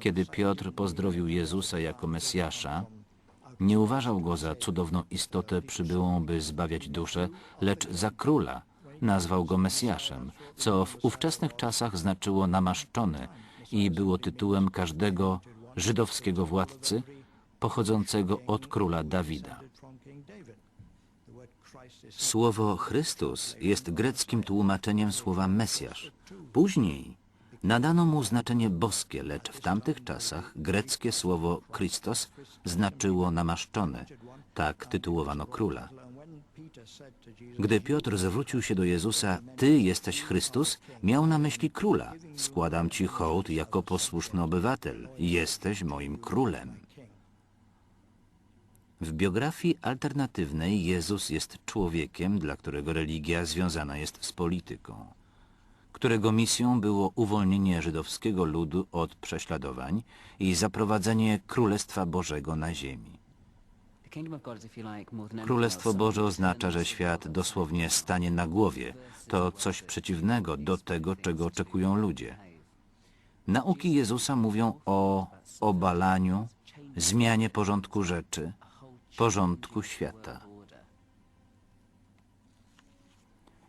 Kiedy Piotr pozdrowił Jezusa jako Mesjasza, nie uważał go za cudowną istotę przybyłą, by zbawiać duszę, lecz za króla. Nazwał go Mesjaszem, co w ówczesnych czasach znaczyło namaszczony i było tytułem każdego żydowskiego władcy pochodzącego od króla Dawida. Słowo Chrystus jest greckim tłumaczeniem słowa Mesjasz. Później nadano mu znaczenie boskie, lecz w tamtych czasach greckie słowo Christos znaczyło namaszczony. Tak tytułowano króla. Gdy Piotr zwrócił się do Jezusa, Ty jesteś Chrystus, miał na myśli króla. Składam Ci hołd jako posłuszny obywatel. Jesteś moim królem. W biografii alternatywnej Jezus jest człowiekiem, dla którego religia związana jest z polityką, którego misją było uwolnienie żydowskiego ludu od prześladowań i zaprowadzenie Królestwa Bożego na ziemi. Królestwo Boże oznacza, że świat dosłownie stanie na głowie. To coś przeciwnego do tego, czego oczekują ludzie. Nauki Jezusa mówią o obalaniu, zmianie porządku rzeczy, porządku świata.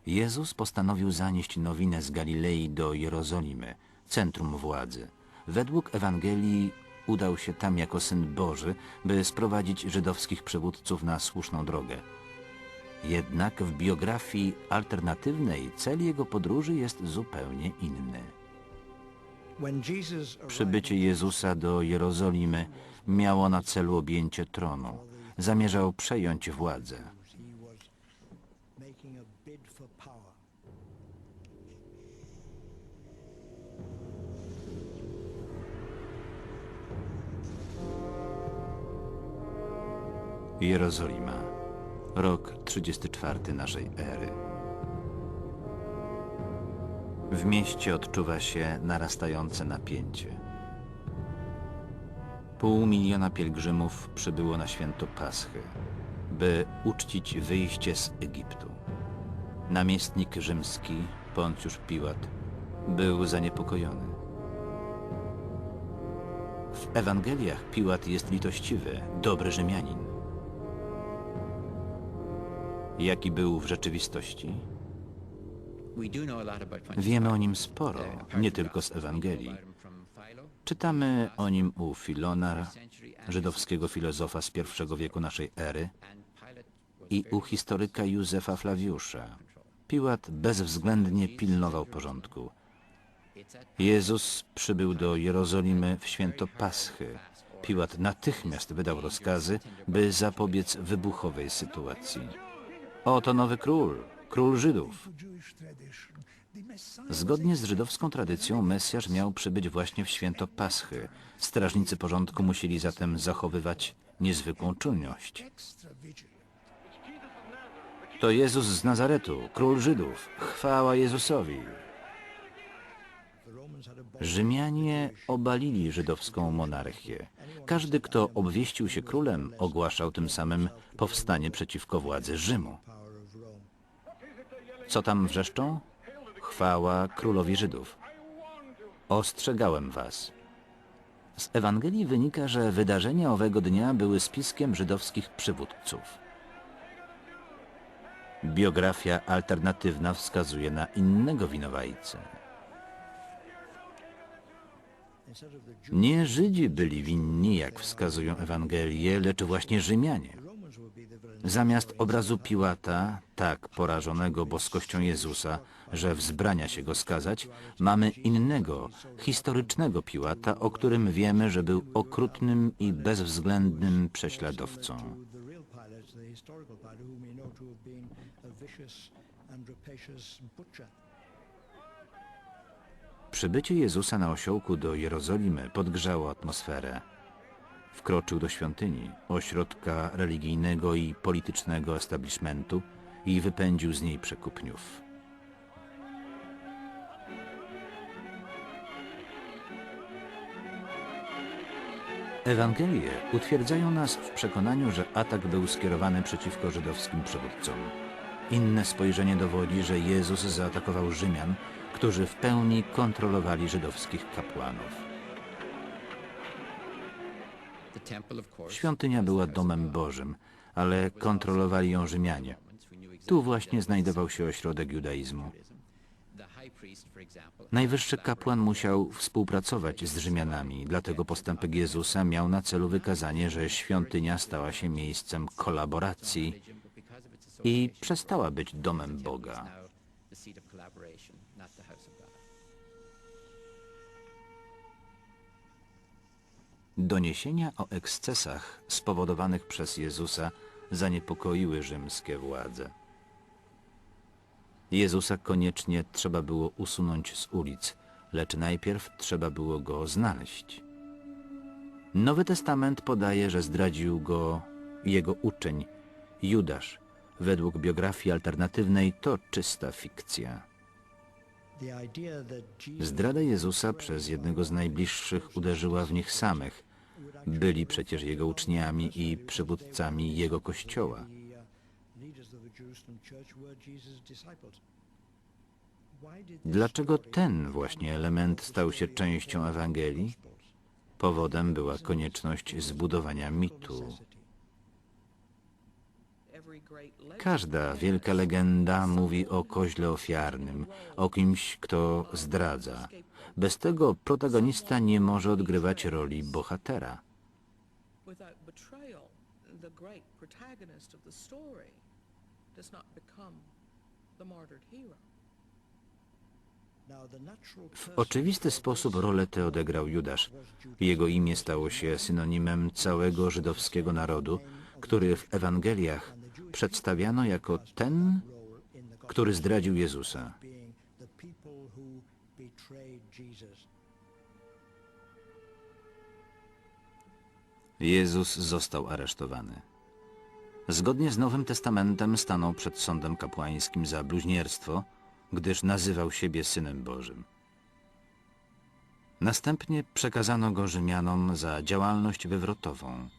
Jezus postanowił zanieść nowinę z Galilei do Jerozolimy, centrum władzy. Według Ewangelii udał się tam jako Syn Boży, by sprowadzić żydowskich przywódców na słuszną drogę. Jednak w biografii alternatywnej cel jego podróży jest zupełnie inny. Przybycie Jezusa do Jerozolimy miało na celu objęcie tronu. Zamierzał przejąć władzę. Jerozolima. Rok 34 naszej ery. W mieście odczuwa się narastające napięcie. Pół miliona pielgrzymów przybyło na święto Paschy, by uczcić wyjście z Egiptu. Namiestnik rzymski, Poncjusz Piłat, był zaniepokojony. W Ewangeliach Piłat jest litościwy, dobry Rzymianin. Jaki był w rzeczywistości? Wiemy o nim sporo, nie tylko z Ewangelii. Czytamy o nim u Filona, żydowskiego filozofa z I wieku naszej ery, i u historyka Józefa Flawiusza. Piłat bezwzględnie pilnował porządku. Jezus przybył do Jerozolimy w święto Paschy. Piłat natychmiast wydał rozkazy, by zapobiec wybuchowej sytuacji. Oto nowy król, król Żydów. Zgodnie z żydowską tradycją Mesjasz miał przybyć właśnie w święto Paschy. Strażnicy porządku musieli zatem zachowywać niezwykłą czujność. To Jezus z Nazaretu, król Żydów. Chwała Jezusowi. Rzymianie obalili żydowską monarchię. Każdy, kto obwieścił się królem, ogłaszał tym samym powstanie przeciwko władzy Rzymu. Co tam wrzeszczą? Chwała królowi Żydów. Ostrzegałem was. Z Ewangelii wynika, że wydarzenia owego dnia były spiskiem żydowskich przywódców. Biografia alternatywna wskazuje na innego winowajcę. Nie Żydzi byli winni, jak wskazują Ewangelie, lecz właśnie Rzymianie. Zamiast obrazu Piłata, tak porażonego boskością Jezusa, że wzbrania się go skazać, mamy innego, historycznego Piłata, o którym wiemy, że był okrutnym i bezwzględnym prześladowcą. Przybycie Jezusa na osiołku do Jerozolimy podgrzało atmosferę. Wkroczył do świątyni, ośrodka religijnego i politycznego establishmentu i wypędził z niej przekupniów. Ewangelie utwierdzają nas w przekonaniu, że atak był skierowany przeciwko żydowskim przywódcom. Inne spojrzenie dowodzi, że Jezus zaatakował Rzymian, którzy w pełni kontrolowali żydowskich kapłanów. Świątynia była domem Bożym, ale kontrolowali ją Rzymianie. Tu właśnie znajdował się ośrodek judaizmu. Najwyższy kapłan musiał współpracować z Rzymianami, dlatego postępek Jezusa miał na celu wykazanie, że świątynia stała się miejscem kolaboracji i przestała być domem Boga. Doniesienia o ekscesach spowodowanych przez Jezusa zaniepokoiły rzymskie władze. Jezusa koniecznie trzeba było usunąć z ulic, lecz najpierw trzeba było go znaleźć. Nowy Testament podaje, że zdradził go jego uczeń, Judasz. Według biografii alternatywnej to czysta fikcja. Zdrada Jezusa przez jednego z najbliższych uderzyła w nich samych. Byli przecież jego uczniami i przywódcami jego kościoła. Dlaczego ten właśnie element stał się częścią Ewangelii? Powodem była konieczność zbudowania mitu. Każda wielka legenda mówi o koźle ofiarnym, o kimś, kto zdradza. Bez tego protagonista nie może odgrywać roli bohatera. W oczywisty sposób rolę tę odegrał Judasz. Jego imię stało się synonimem całego żydowskiego narodu, który w Ewangeliach przedstawiano jako ten, który zdradził Jezusa. Jezus został aresztowany. Zgodnie z Nowym Testamentem stanął przed sądem kapłańskim za bluźnierstwo, gdyż nazywał siebie Synem Bożym. Następnie przekazano go Rzymianom za działalność wywrotową.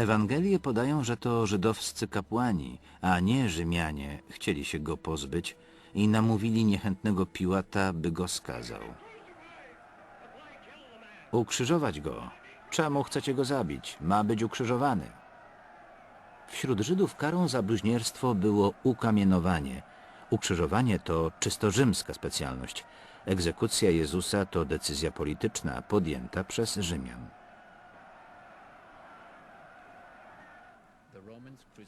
Ewangelie podają, że to żydowscy kapłani, a nie Rzymianie, chcieli się go pozbyć i namówili niechętnego Piłata, by go skazał. Ukrzyżować go. Czemu chcecie go zabić? Ma być ukrzyżowany. Wśród Żydów karą za bluźnierstwo było ukamienowanie. Ukrzyżowanie to czysto rzymska specjalność. Egzekucja Jezusa to decyzja polityczna podjęta przez Rzymian.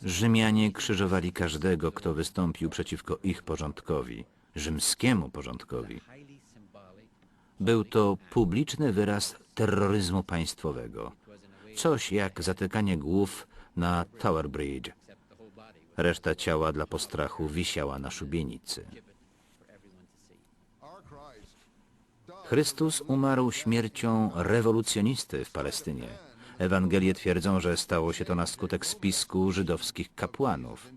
Rzymianie krzyżowali każdego, kto wystąpił przeciwko ich porządkowi, rzymskiemu porządkowi. Był to publiczny wyraz terroryzmu państwowego. Coś jak zatykanie głów na Tower Bridge. Reszta ciała dla postrachu wisiała na szubienicy. Chrystus umarł śmiercią rewolucjonisty w Palestynie. Ewangelie twierdzą, że stało się to na skutek spisku żydowskich kapłanów.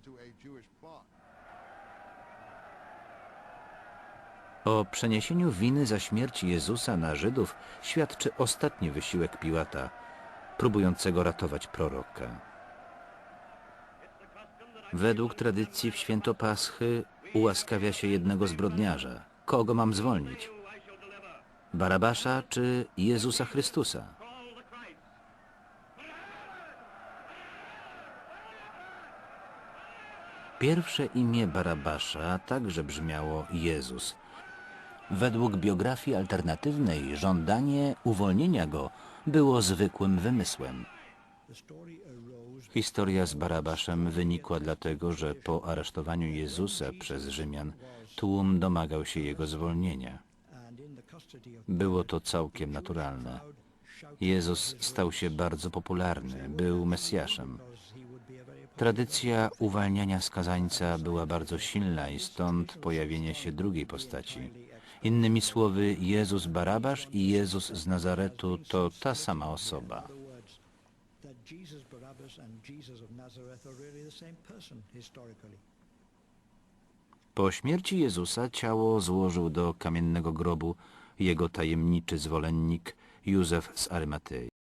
O przeniesieniu winy za śmierć Jezusa na Żydów świadczy ostatni wysiłek Piłata, próbującego ratować proroka. Według tradycji w święto Paschy ułaskawia się jednego zbrodniarza. Kogo mam zwolnić? Barabasza czy Jezusa Chrystusa? Pierwsze imię Barabasza także brzmiało Jezus. Według biografii alternatywnej żądanie uwolnienia go było zwykłym wymysłem. Historia z Barabaszem wynikła dlatego, że po aresztowaniu Jezusa przez Rzymian tłum domagał się jego zwolnienia. Było to całkiem naturalne. Jezus stał się bardzo popularny, był Mesjaszem. Tradycja uwalniania skazańca była bardzo silna i stąd pojawienie się drugiej postaci. Innymi słowy, Jezus Barabasz i Jezus z Nazaretu to ta sama osoba. Po śmierci Jezusa ciało złożył do kamiennego grobu jego tajemniczy zwolennik Józef z Arymatei.